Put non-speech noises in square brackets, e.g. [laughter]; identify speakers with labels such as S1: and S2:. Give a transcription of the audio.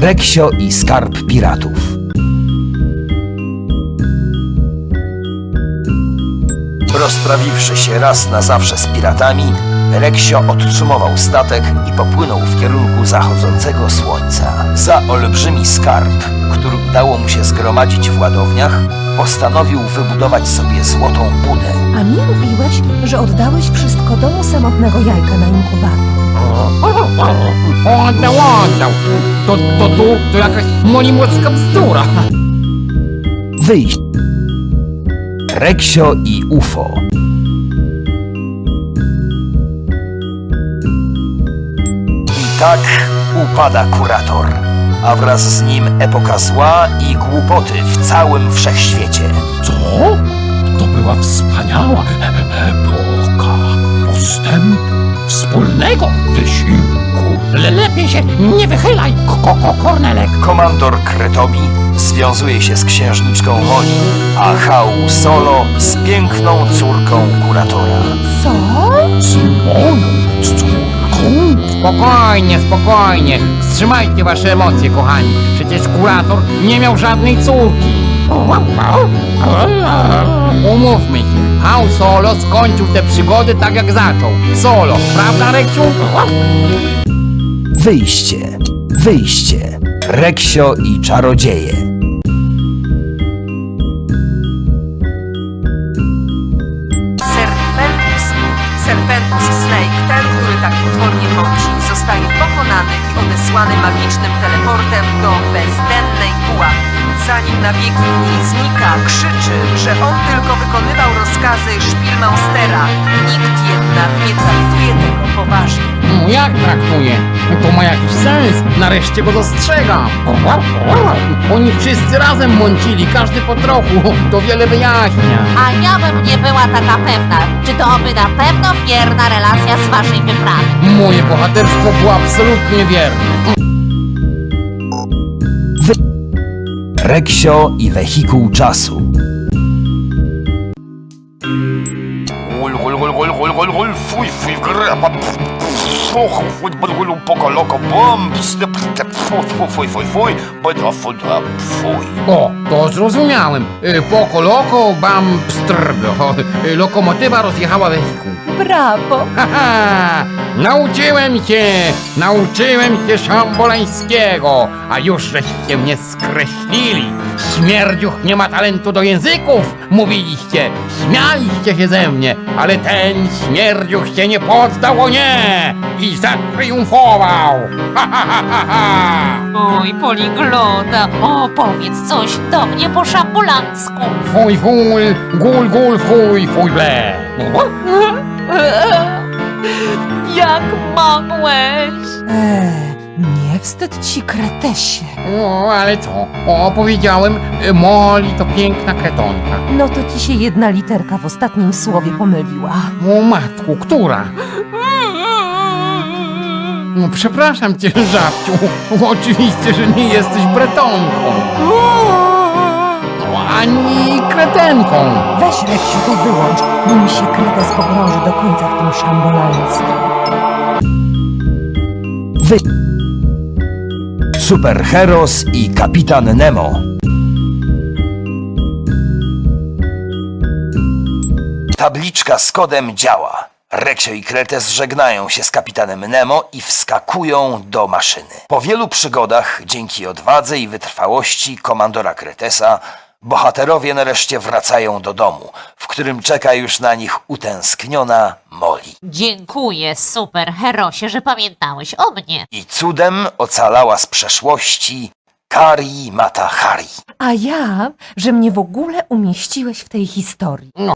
S1: Reksio i skarb piratów. Rozprawiwszy się raz na zawsze z piratami, Reksio odsumował statek i popłynął w kierunku zachodzącego słońca. Za olbrzymi skarb, który udało mu się zgromadzić w ładowniach, postanowił wybudować sobie złotą budę.
S2: A mi mówiłeś, że oddałeś wszystko domu samotnego jajka na inkubator.
S3: Oddał, oddał. To, to tu, to jakaś monimocka bzdura.
S1: Wyjść. Reksio i UFO. I tak upada kurator, a wraz z nim epoka zła i głupoty w całym wszechświecie.
S4: Co? To była wspaniała epoka postępu, wspólnego wysiłku.
S3: Le, lepiej się nie wychylaj, koko Kornelek.
S1: Komandor Kretobi związuje się z księżniczką Moli, a Hał Solo z piękną córką kuratora.
S2: Co?
S4: Z moją córką.
S3: Spokojnie, spokojnie. Wstrzymajcie wasze emocje, kochani. Przecież kurator nie miał żadnej córki. Umówmy się, Hał Solo skończył te przygody tak jak zaczął. Solo, prawda Reksiu?
S1: Wyjście, wyjście. Reksio i czarodzieje.
S5: I odesłany magicznym teleportem do bezdennej pułapki. Zanim na wieki w niej znika, krzyczy, że on tylko wykonywał rozkazy Szpilmaustera. Nikt jednak nie traktuje tego poważnie.
S3: No jak traktuje? To ma jakiś sens. Nareszcie go dostrzegam. [laughs] Oni wszyscy razem mącili, każdy po trochu. To wiele wyjaśnia.
S6: A ja bym nie była taka pewna, czy to by na pewno wierna relacja z waszej wyprawy.
S3: Moje bohaterstwo było absolutnie wierne.
S1: Reksio i wehikuł czasu.
S7: Gul, gul, gul, gul, gul, gul, gul, fuj, fuj, graba, fuch, fuj, bud, gul, poko, loko, bom, step, step, fuj, fuj, fuj, fuj, fuj, bydra, fuj, a, fuj.
S3: O, to zrozumiałem. Y, Poko loko, bam, pstrdo. [laughs] Lokomotywa rozjechała wehikuł.
S2: Brawo! [laughs]
S3: Haha! Nauczyłem się! Nauczyłem się szambolańskiego! A już żeście mnie skreślili! Śmierdziuch nie ma talentu do języków! Mówiliście! Śmialiście się ze mnie! Ale ten śmierdziuch się nie poddał, o nie! I zatriumfował! Ha, ha, ha, ha, ha!
S6: Oj, poliglota, opowiedz coś do mnie po szambulancku.
S3: Fuj, fuj, gul, gul, fuj, fuj, ble!
S2: Wstyd ci, kretesie.
S3: O, ale co? O, powiedziałem, y, Moli to piękna kretonka.
S2: No to ci się jedna literka w ostatnim słowie pomyliła.
S3: O matku, która? No przepraszam cię, żabciu. Oczywiście, że nie jesteś bretonką. Ani kretenką.
S2: Weź Reksiu to wyłącz, bo mi się kretes pogrąży do końca w tym szambolaństwie.
S1: Wy... Superheros i kapitan Nemo. Tabliczka z kodem działa. Reksio i Kretes żegnają się z kapitanem Nemo i wskakują do maszyny. Po wielu przygodach, dzięki odwadze i wytrwałości komandora Kretesa, bohaterowie nareszcie wracają do domu, którym czeka już na nich utęskniona Molly.
S6: Dziękuję, super herosie, że pamiętałeś o mnie.
S1: I cudem ocalała z przeszłości Kari Mata Hari.
S2: A ja, że mnie w ogóle umieściłeś w tej historii.
S3: No,